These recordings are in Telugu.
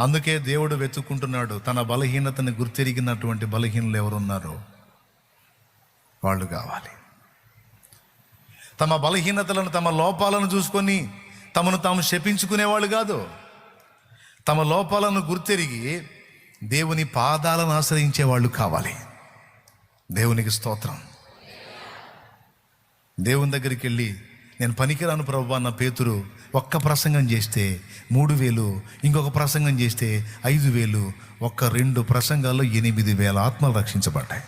అందుకే దేవుడు వెతుక్కుంటున్నాడు తన బలహీనతని గుర్తెరిగినటువంటి బలహీనలు ఎవరున్నారో వాళ్ళు కావాలి. తమ బలహీనతలను తమ లోపాలను చూసుకొని తమను తాము శపించుకునేవాళ్ళు కాదు. తమ లోపాలను గుర్తెరిగి దేవుని పాదాలను ఆశ్రయించే వాళ్ళు కావాలి. దేవునికి స్తోత్రం. దేవుని దగ్గరికి వెళ్ళి నేను పనికిరాను ప్రభు అన్న పేతురు ఒక్క ప్రసంగం చేస్తే మూడు వేలు ఇంకొక ప్రసంగం చేస్తే ఐదు వేలు ఒక్క రెండు ప్రసంగాల్లో ఎనిమిది వేల ఆత్మలు రక్షించబడ్డాయి.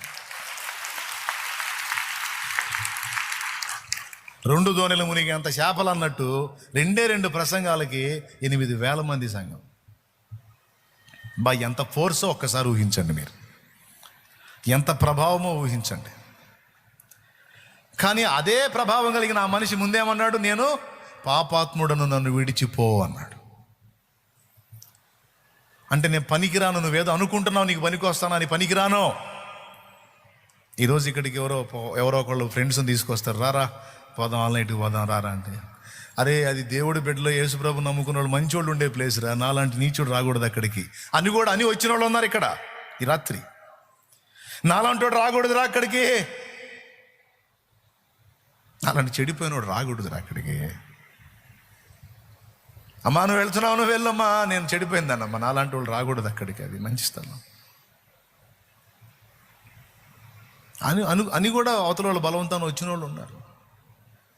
రెండు దోణిల మునిగి అంత చేపలు అన్నట్టు రెండే రెండు ప్రసంగాలకి ఎనిమిది వేల మంది సంఘం. బా ఎంత ఫోర్సో ఒక్కసారి ఊహించండి మీరు. ఎంత ప్రభావమో ఊహించండి. కానీ అదే ప్రభావం కలిగిన ఆ మనిషి ముందేమన్నాడు? నేను పాపాత్ముడను నన్ను విడిచిపో అన్నాడు. అంటే నేను పనికిరాను నువ్వేదో అనుకుంటున్నావు నీకు పనికి నీ పనికిరాను? ఈరోజు ఇక్కడికి ఎవరో పో- ఎవరో ఒకళ్ళు ఫ్రెండ్స్ని తీసుకొస్తారు. రారా పోదాం ఆన్లైన్కి పోదాం రారా అంటే. అరే అది దేవుడి బిడ్డలో యేసుప్రభు నమ్ముకున్న వాళ్ళు మంచి వాళ్ళు ఉండే ప్లేస్ రా. నాలాంటి నీచుడు రాకూడదు అక్కడికి. అని కూడా అని వచ్చిన వాళ్ళు ఉన్నారు ఇక్కడ ఈ రాత్రి. నాలాంటి వాడు రాకూడదురా అక్కడికి. అలాంటి చెడిపోయినోడు రాకూడదురా అక్కడికి. అమ్మా నువ్వు వెళ్తున్నావు నువ్వు వెళ్ళమ్మా. నేను చెడిపోయిందన్నమ్మా. నాలాంటి వాళ్ళు రాకూడదు అక్కడికి. అది మంచి స్థలం. అని అను అని కూడా అవతల వాళ్ళు బలవంతాన్ని వచ్చిన వాళ్ళు ఉన్నారు.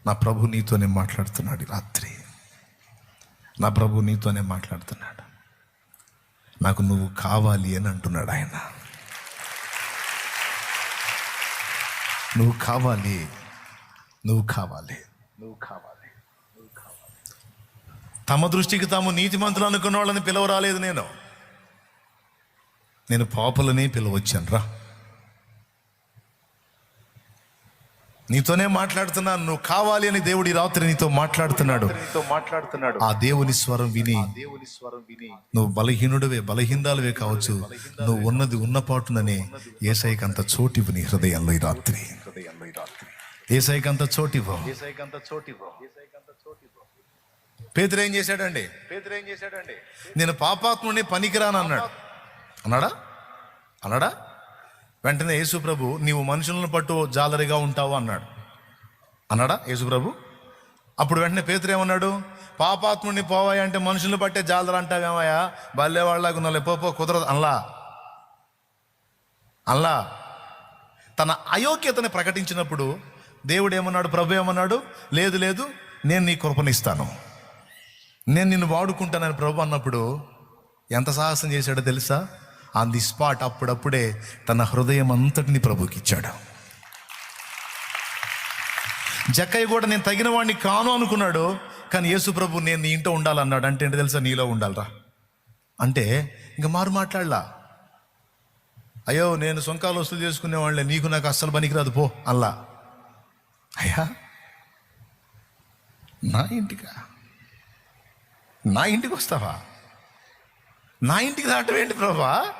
నా ప్రభు నీతోనే మాట్లాడుతున్నాడు రాత్రి. నా ప్రభు నీతోనే మాట్లాడుతున్నాడు. నాకు నువ్వు కావాలి అని అంటున్నాడు ఆయన. నువ్వు కావాలి. నువ్వు కావాలి. నువ్వు కావాలి. తమ దృష్టికి తాము నీతిమంతులు అనుకున్న వాళ్ళని పిలవరాలేదు నేను. నేను పాపులని పిలవచ్చాను రా నీతోనే మాట్లాడుతున్నాను నువ్వు కావాలి అని దేవుడి రాత్రి నీతో మాట్లాడుతున్నాడు. మాట్లాడుతున్నాడు ఆ దేవుని స్వరం విని దేవుని స్వరం విని నువ్వు బలహీనుడివే బలహీనాలవే కావచ్చు. నువ్వు ఉన్నది ఉన్నపాటుననే ఏసైకి అంత చోటివు నీ హృదయంలో ఈ రాత్రి. హృదయంలో ఈ రాత్రి ఏసైకి అంత చోటివ్వు ఏసైకంత చోటివ్వు చోటివ్వు పేతురు ఏం చేశాడండి? పేదరు ఏం చేశాడండి? నేను పాపాత్ముని పనికిరాను అన్నాడు. అన్నాడా? అన్నాడా? వెంటనే యేసు ప్రభు నీవు మనుషులను పట్టు జాలరిగా ఉంటావు అన్నాడు. అన్నాడా యేసు ప్రభు అప్పుడు వెంటనే పేతురు ఏమన్నాడు? పాపాత్ముడిని పోవాయి అంటే మనుషులను పట్టే జాలర అంటావేమయ్యా? బల్లే వాళ్ళకు ఉన్నాలే పో పో కుదరదు అల్లా అల్లా తన అయోగ్యతని ప్రకటించినప్పుడు దేవుడు ఏమన్నాడు? ప్రభు ఏమన్నాడు? లేదు లేదు నేను నీ కృపనిస్తాను నేను నిన్ను వాడుకుంటానని ప్రభు అన్నప్పుడు ఎంత సాహసం చేశాడో తెలుసా? ఆన్ ది స్పాట్ అప్పుడప్పుడే తన హృదయం అంతటిని ప్రభుకి ఇచ్చాడు. జక్కయ్య కూడా నేను తగిన వాడిని కాను అనుకున్నాడు కానీ యేసు ప్రభు నేను నీ ఇంట్లో ఉండాలన్నాడు. అంటే ఏంటి తెలుసా? నీలో ఉండాలరా. అంటే ఇంకా మారు మాట్లాడలా. అయ్యో నేను సొంకాలు వసూలు చేసుకునేవాళ్ళే నీకు నాకు అస్సలు పనికిరాదు పో అల్లా అయ్యా నా ఇంటికా? నా ఇంటికి వస్తావా? నా ఇంటికి రావటం ఏంటి ప్రభా?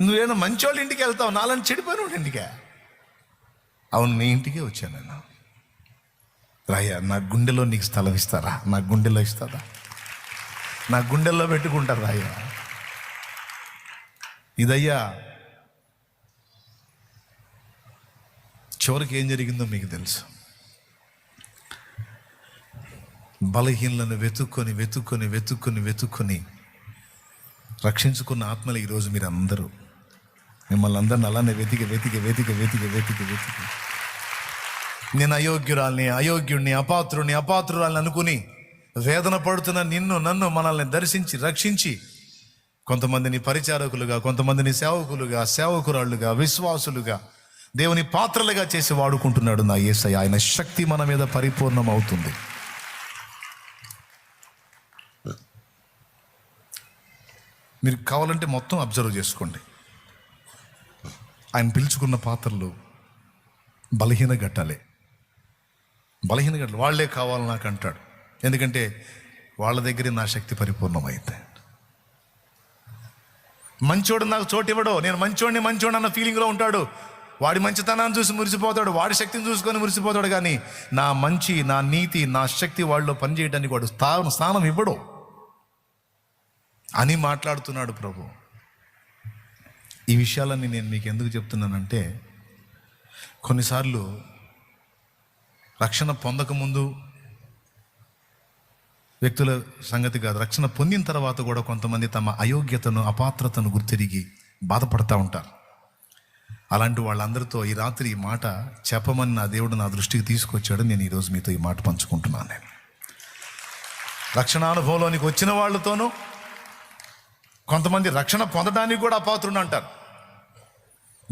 నువ్వేమో మంచోళ్ళ ఇంటికి వెళ్తావు? నాలని చెడిపోయిన ఇంటికే? అవును నీ ఇంటికే వచ్చాను నేను. రాయ్యా నా గుండెలో నీకు స్థలం ఇస్తారా? నా గుండెలో ఇస్తారా? నా గుండెల్లో పెట్టుకుంటారు రాయ్యా. ఇదయ్యా చివరికి ఏం జరిగిందో మీకు తెలుసు. బలహీనలను వెతుక్కొని వెతుక్కొని వెతుక్కొని వెతుక్కొని రక్షించుకున్న ఆత్మలు ఈరోజు మీరు అందరూ మిమ్మల్ని అందరిని అలానే వెతిక వెతిక వెతిక వెతిక వెతిక వెతిక. నేను అయోగ్యురాల్ని అయోగ్యుణ్ణి అపాత్రుణ్ణి అపాత్రురాల్ని అనుకుని వేదన పడుతున్న నిన్ను నన్ను మనల్ని దర్శించి రక్షించి కొంతమందిని పరిచారకులుగా కొంతమందిని సేవకులుగా సేవకురాళ్ళుగా విశ్వాసులుగా దేవుని పాత్రలుగా చేసి వాడుకుంటున్నాడు నా యేసయ్య. ఆయన శక్తి మన మీద పరిపూర్ణం అవుతుంది మీరు కావాలంటే మొత్తం అబ్జర్వ్ చేసుకోండి. ఆయన పిలుచుకున్న పాత్రలు బలహీన ఘట్టాలే. బలహీన గట్టాలి వాళ్ళే కావాలి నాకు అంటాడు. ఎందుకంటే వాళ్ళ దగ్గరే నా శక్తి పరిపూర్ణమైంది మంచోడు నాకు చోటు ఇవ్వడు. నేను మంచోడిని మంచోడు అన్న ఫీలింగ్లో ఉంటాడు. వాడి మంచితనాన్ని చూసి మురిసిపోతాడు. వాడి శక్తిని చూసుకొని మురిసిపోతాడు. కానీ నా మంచి నా నీతి నా శక్తి వాళ్ళలో పనిచేయడానికి వాడు స్థానం స్థానం ఇవ్వడు. అని మాట్లాడుతున్నాడు ప్రభు. ఈ విషయాలన్నీ నేను మీకు ఎందుకు చెప్తున్నానంటే కొన్నిసార్లు రక్షణ పొందకముందు వ్యక్తుల సంగతి కాదు రక్షణ పొందిన తర్వాత కూడా కొంతమంది తమ అయోగ్యతను అపాత్రతను గుర్తిరిగి బాధపడతా ఉంటారు. అలాంటి వాళ్ళందరితో ఈ రాత్రి ఈ మాట చెప్పమని నా దేవుడు నా దృష్టికి తీసుకొచ్చాడు నేను ఈరోజు మీతో ఈ మాట పంచుకుంటున్నాను నేను. రక్షణానుభవంలోనికి వచ్చిన వాళ్ళతోనూ కొంతమంది రక్షణ పొందడానికి కూడా అపాత్రుడు అంటారు.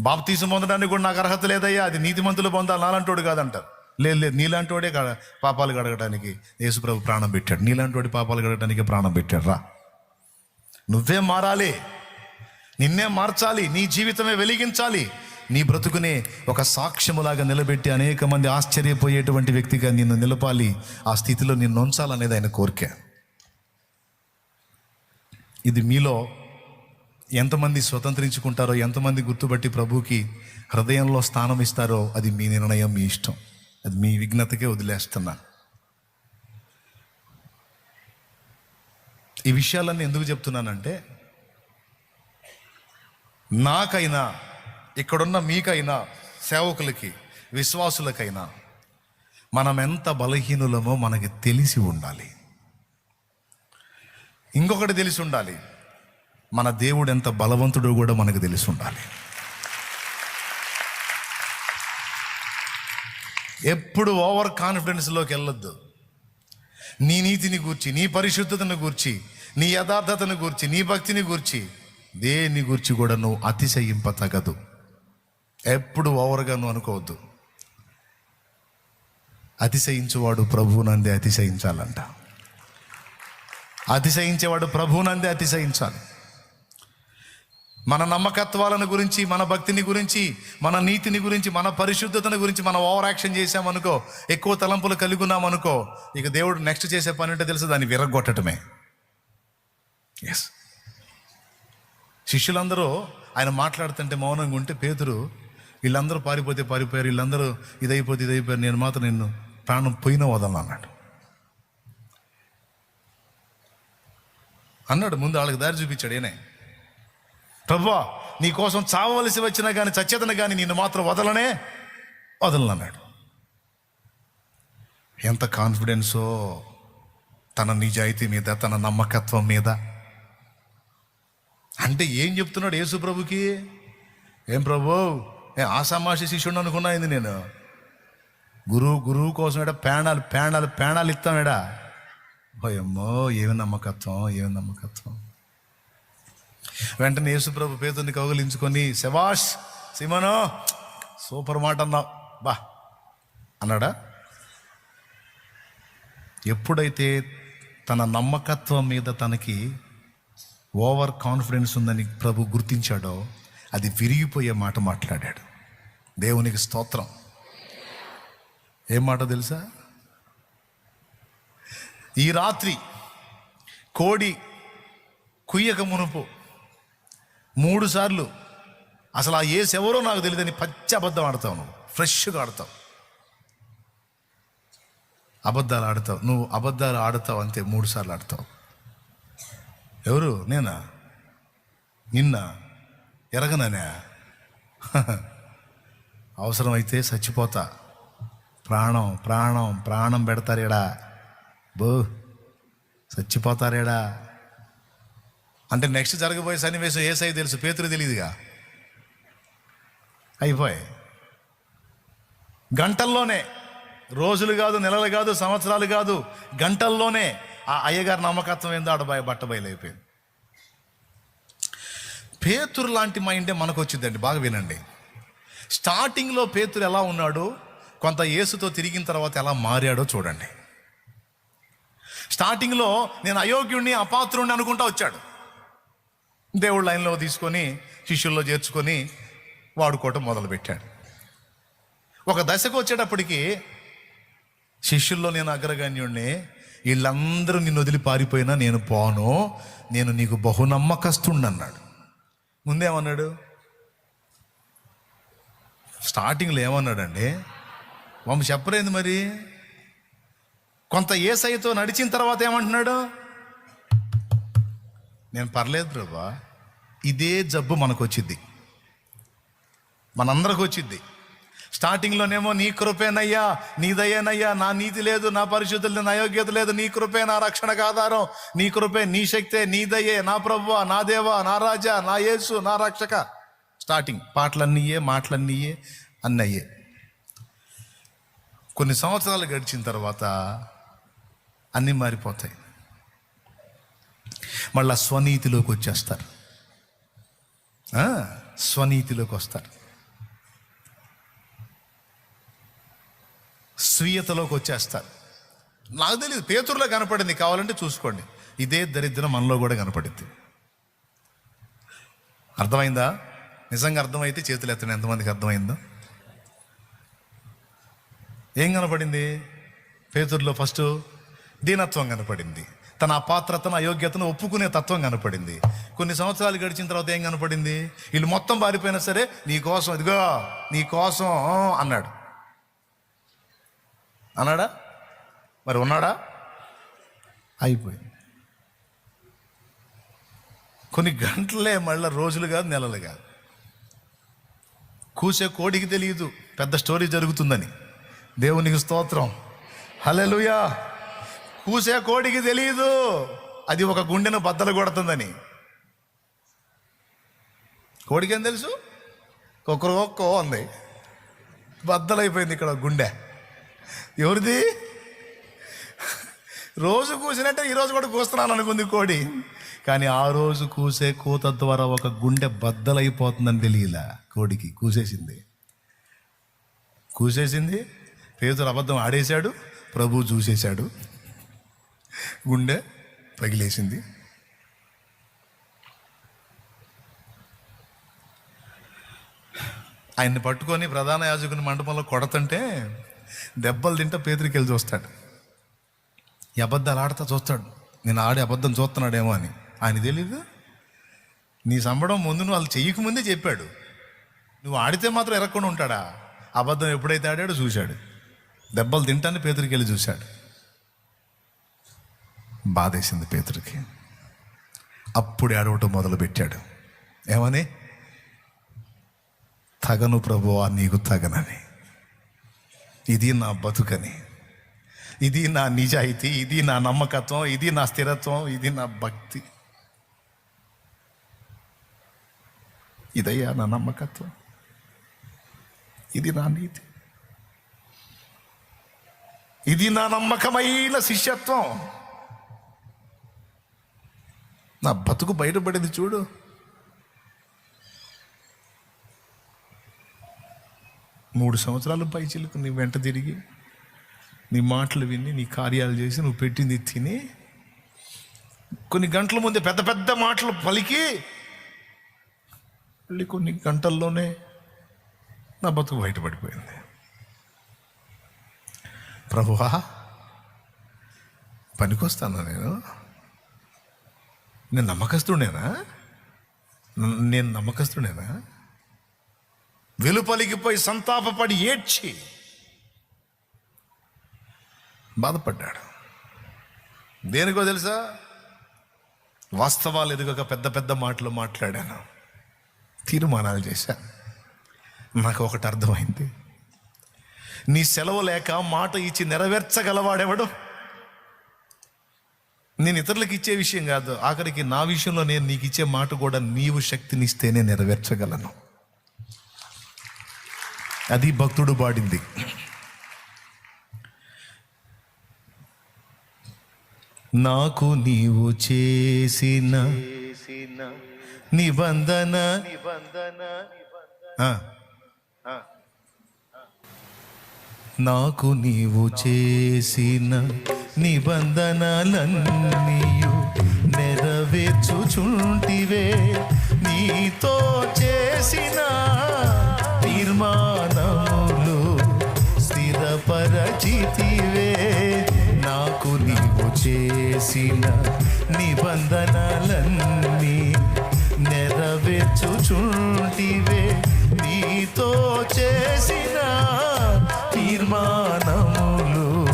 బాప్తీసం పొందడానికి కూడా నాకు అర్హత లేదయ్యా అది నీతిమంతులు పొందాలి నాలంటోడు కాదంటారు. లేదు లేదు నీలాంటోడే పాపాలు గడగడానికి యేసుప్రభు ప్రాణం పెట్టాడు. నీలాంటోడి పాపాలు గడగడానికి ప్రాణం పెట్టాడు. రా. నువ్వే మారాలి. నిన్నే మార్చాలి. నీ జీవితమే వెలిగించాలి. నీ బ్రతుకునే ఒక సాక్ష్యములాగా నిలబెట్టి అనేక మంది ఆశ్చర్యపోయేటువంటి వ్యక్తిగా నిన్ను నిలపాలి. ఆ స్థితిలో నిన్ను ఉంచాలనేది ఆయన కోరిక. ఇది మీలో ఎంతమంది స్వతంత్రించుకుంటారో ఎంతమంది గుర్తుపట్టి ప్రభుకి హృదయంలో స్థానం ఇస్తారో అది మీ నిర్ణయం మీ ఇష్టం. అది మీ విఘ్నతకే వదిలేస్తున్నా. ఈ విషయాలన్నీ ఎందుకు చెప్తున్నానంటే నాకైనా ఇక్కడున్న మీకైనా సేవకులకి విశ్వాసులకైనా మనం ఎంత బలహీనులమో మనకి తెలిసి ఉండాలి. ఇంకొకటి తెలిసి ఉండాలి. మన దేవుడు ఎంత బలవంతుడో కూడా మనకు తెలిసి ఉండాలి. ఎప్పుడు ఓవర్ కాన్ఫిడెన్స్లోకి వెళ్ళొద్దు. నీ నీతిని గూర్చి నీ పరిశుద్ధతను గూర్చి నీ యథార్థతను గూర్చి నీ భక్తిని గూర్చి దేని గూర్చి కూడా నువ్వు అతిశయింప తగదు ఎప్పుడు ఓవర్గా నువ్వు అనుకోవద్దు. అతిశయించువాడు ప్రభువునందే అతిశయించాలంట. అతిశయించేవాడు ప్రభువునందే అతిశయించాలి. మన నమ్మకత్వాలను గురించి మన భక్తిని గురించి మన నీతిని గురించి మన పరిశుద్ధతను గురించి మనం ఓవర్ యాక్షన్ చేసామనుకో ఎక్కువ తలంపులు కలిగి ఉన్నామనుకో ఇక దేవుడు నెక్స్ట్ చేసే పని ఏంటో తెలుసు దాన్ని విరగొట్టడమే ఎస్ శిష్యులందరూ ఆయన మాట్లాడుతుంటే మౌనంగా ఉంటే పేతురు వీళ్ళందరూ పారిపోతే పారిపోయారు వీళ్ళందరూ ఇదైపోతే ఇదైపోయారు నేను మాత్రం నిన్ను ప్రాణం పోయినా వదలను అన్నాడు. అన్నాడు. ముందు వాళ్ళకి దారి చూపించాడు ఏనే? ప్రభా నీ కోసం చావవలసి వచ్చినా కానీ చచ్చేతను కానీ నిన్ను మాత్రం వదలనే? వదలనన్నాడు. ఎంత కాన్ఫిడెన్సో తన నిజాయితీ మీద తన నమ్మకత్వం మీద. అంటే ఏం చెప్తున్నాడు యేసు ప్రభుకి? ఏం ప్రభు ఏ ఆసామాషి శిష్యుడు అనుకున్నా నేను? గురువు గురువు కోసం ఎడ పేణాలు పేణాలు పేణాలు ఇస్తామేడా భయమ్మో ఏమి నమ్మకత్వం ఏమి నమ్మకత్వం. వెంటనే యేసుప్రభు పేదని కౌగలించుకొని శబాష్ సిమనో సూపర్ మాట అన్నావు బా అన్నాడా? ఎప్పుడైతే తన నమ్మకత్వం మీద తనకి ఓవర్ కాన్ఫిడెన్స్ ఉందని ప్రభు గుర్తించాడో అది విరిగిపోయే మాట మాట్లాడాడు. దేవునికి స్తోత్రం. ఏం మాట తెలుసా? ఈ రాత్రి కోడి కుయ్యక మునుపు మూడు సార్లు అసలు ఆ ఏసు ఎవరో నాకు తెలియదని పచ్చి అబద్ధం ఆడతావు నువ్వు. ఫ్రెష్గా ఆడతావు. అబద్ధాలు ఆడతావు. నువ్వు అబద్ధాలు ఆడతావు అంతే మూడు సార్లు ఆడతావు. ఎవరు? నేనా? నిన్న? ఎరగననే? అవసరమైతే చచ్చిపోతా. ప్రాణం ప్రాణం ప్రాణం పెడతారు ఇడా బో చచ్చిపోతారేడా? అంటే నెక్స్ట్ జరగబోయే సన్నివేశం ఏసై తెలుసు? పేతురు తెలియదుగా అయిపోయి. గంటల్లోనే రోజులు కాదు నెలలు కాదు సంవత్సరాలు కాదు గంటల్లోనే ఆ అయ్యగారి నమ్మకత్వం ఏందో ఆడ బట్టబయలైపోయింది పేతురు లాంటి మైండే మనకు వచ్చిందండి బాగా వినండి. స్టార్టింగ్లో పేతురు ఎలా ఉన్నాడు కొంత యేసుతో తిరిగిన తర్వాత ఎలా మారాడో చూడండి. స్టార్టింగ్లో నేను అయోగ్యుణ్ణి అపాత్రుణ్ణి అనుకుంటా వచ్చాడు. దేవుడు లైన్లో తీసుకొని శిష్యుల్లో చేర్చుకొని వాడుకోవటం మొదలుపెట్టాడు. ఒక దశకు వచ్చేటప్పటికి శిష్యుల్లో నేను అగ్రగణ్యుణ్ణి వీళ్ళందరూ నిన్ను వదిలి పారిపోయినా నేను పోను నేను నీకు బహునమ్మకస్తుండి అన్నాడు ముందేమన్నాడు? స్టార్టింగ్లో ఏమన్నాడండి మమ్మ చెప్పలేదు మరి. కొంత ఏసైతో నడిచిన తర్వాత ఏమంటున్నాడు? నేను పర్లేదు ప్రభా ఇదే జబ్బు మనకు వచ్చింది మనందరికి వచ్చింది స్టార్టింగ్లోనేమో నీ కృపేనయ్యా నీదయ్యేనయ్యా నా నీతి లేదు నా పరిశుద్ధులు నా యోగ్యత లేదు నీ కృపే నా రక్షణకు ఆధారం నీ కృపే నీ శక్తే నీదయ్యే నా ప్రభువా నా దేవ నా రాజా నా యేసు నా రక్షక. స్టార్టింగ్ పాటలన్నీయే మాటలన్నీయే అన్నయ్యే. కొన్ని సంవత్సరాలు గడిచిన తర్వాత అన్నీ మారిపోతాయి. మళ్ళా స్వనీతిలోకి వచ్చేస్తారు. స్వనీతిలోకి వస్తారు. స్వీయతలోకి వచ్చేస్తారు. నాకు తెలియదు పేతురులో కనపడింది కావాలంటే చూసుకోండి. ఇదే దరిద్రం మనలో కూడా కనపడింది. అర్థమైందా? నిజంగా అర్థమైతే చేతులు ఎత్తండి ఎంతమందికి అర్థమైందో? ఏం కనపడింది? పేతురులో ఫస్ట్ దీనత్వం కనపడింది. తన అపాత్రతను అయోగ్యతను ఒప్పుకునే తత్వం కనపడింది. కొన్ని సంవత్సరాలు గడిచిన తర్వాత ఏం కనపడింది? వీళ్ళు మొత్తం పారిపోయినా సరే నీ కోసం ఇదిగో నీ కోసం అన్నాడు. అన్నాడా? మరి ఉన్నాడా? అయిపోయింది. కొన్ని గంటలే మళ్ళీ రోజులు కాదు నెలలు కాదు. కూసే కోడికి తెలియదు పెద్ద స్టోరీ జరుగుతుందని. దేవునికి స్తోత్రం. హల్లెలూయా! కూసే కోడికి తెలియదు అది ఒక గుండెను బద్దలు కొడుతుందని. కోడికి ఏం తెలుసు? ఒక్కరు ఒక్కో ఉంది. బద్దలైపోయింది ఇక్కడ గుండె. ఎవరిది? రోజు కూసినట్టే ఈరోజు కూడా కూస్తున్నాను అనుకుంది కోడి. కానీ ఆ రోజు కూసే కూత ద్వారా ఒక గుండె బద్దలైపోతుందని తెలియలా కోడికి. కూసేసింది. కూసేసింది? పేదలు అబద్ధం ఆడేశాడు ప్రభు చూసేశాడు. గుండె పగిలేసింది. ఆయన్ని పట్టుకొని ప్రధాన యాజకుని మండపంలో కొడతంటే దెబ్బలు తింటే పేదరికి వెళ్ళి చూస్తాడు. ఈ అబద్ధాలు ఆడతా చూస్తాడు. నేను ఆడి అబద్ధం చూస్తున్నాడేమో అని. ఆయన తెలీదు? నీ సంబడం ముందు నువ్వు వాళ్ళు చెయ్యకముందే చెప్పాడు. నువ్వు ఆడితే మాత్రం ఎరక్కుండా ఉంటాడా? అబద్ధం ఎప్పుడైతే ఆడాడో చూశాడు. దెబ్బలు తింటాన్ని పేదరికి వెళ్ళి చూశాడు. బాధేసింది పేతుడికి అప్పుడు ఏడవటం మొదలుపెట్టాడు. ఏమని? తగను ప్రభువా నీకు తగనని. ఇది నా బతుకని. ఇది నా నిజాయితీ ఇది నా నమ్మకత్వం ఇది నా స్థిరత్వం ఇది నా భక్తి. ఇదయ్యా నా నమ్మకత్వం. ఇది నా నీతి. ఇది నా నమ్మకమైన శిష్యత్వం. నా బతుకు బయటపడింది చూడు. మూడు సంవత్సరాలు పై చిలుకు నీ వెంట తిరిగి నీ మాటలు విని నీ కార్యాలు చేసి నువ్వు పెట్టింది తిని కొన్ని గంటల ముందే పెద్ద పెద్ద మాటలు పలికి మళ్ళీ కొన్ని గంటల్లోనే నా బతుకు బయటపడిపోయింది. ప్రభువా పనికొస్తాను నేను. నేను నమ్మకస్తుడేనా నేను నమ్మకస్తుడేనా వెలుపలికిపోయి సంతాపపడి ఏడ్చి బాధపడ్డాడు. దేనికో తెలుసా? వాస్తవాలు ఎదుగక పెద్ద పెద్ద మాటలు మాట్లాడాను. తీర్మానాలు చేశాను నాకు ఒకటి అర్థమైంది. నీ సెలవు లేక మాట ఇచ్చి నెరవేర్చగలవాడెవడు? నేను ఇతరులకు ఇచ్చే విషయం కాదు. ఆఖరికి నా విషయంలో నేను నీకు ఇచ్చే మాట కూడా నీవు శక్తినిస్తేనే నెరవేర్చగలను. అది భక్తుడు పాడింది. నాకు నీవు చేసిన నిబంధన ఆ. నాకు నీవు చేసిన నిబంధనలన్నీయు నెరవేర్చుచుంటివే. నీతో చేసిన తీర్మానములు స్థిరపరచితివే. నాకు నీవు చేసిన నిబంధనలన్నీ నెరవేర్చుచుంటివే. నీతో చేసిన నిర్మాణములు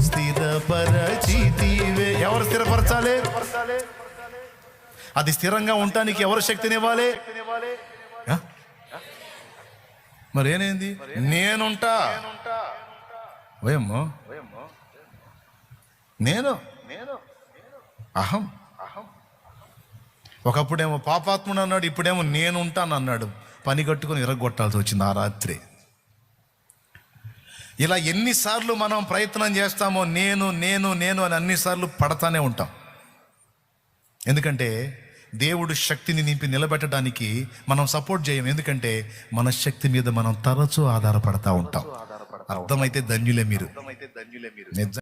స్థిరపరచితివే. ఎవరు స్థిరపరచాలి? అది స్థిరంగా ఉండటానికి ఎవరు శక్తినివ్వాలి ఆ? మరి ఏనేంది నేనుంటా. ఓయమ్మో. నేను? నేను అహం. అహం ఒకప్పుడేమో పాపాత్ముడు అన్నాడు ఇప్పుడేమో నేను అన్నాడు పని కట్టుకుని ఇరగొట్టాల్సి వచ్చింది ఆ రాత్రి. ఇలా ఎన్నిసార్లు మనం ప్రయత్నం చేస్తామో నేను నేను నేను అని అన్నిసార్లు పడతానే ఉంటాం. ఎందుకంటే దేవుడు శక్తిని నింపి నిలబెట్టడానికి మనం సపోర్ట్ చేయం. ఎందుకంటే మన శక్తి మీద మనం తరచూ ఆధారపడతా ఉంటాం. అర్థమైతే ధన్యులే మీరు. అర్థమైతే ధన్యులే మీరు. నిజ.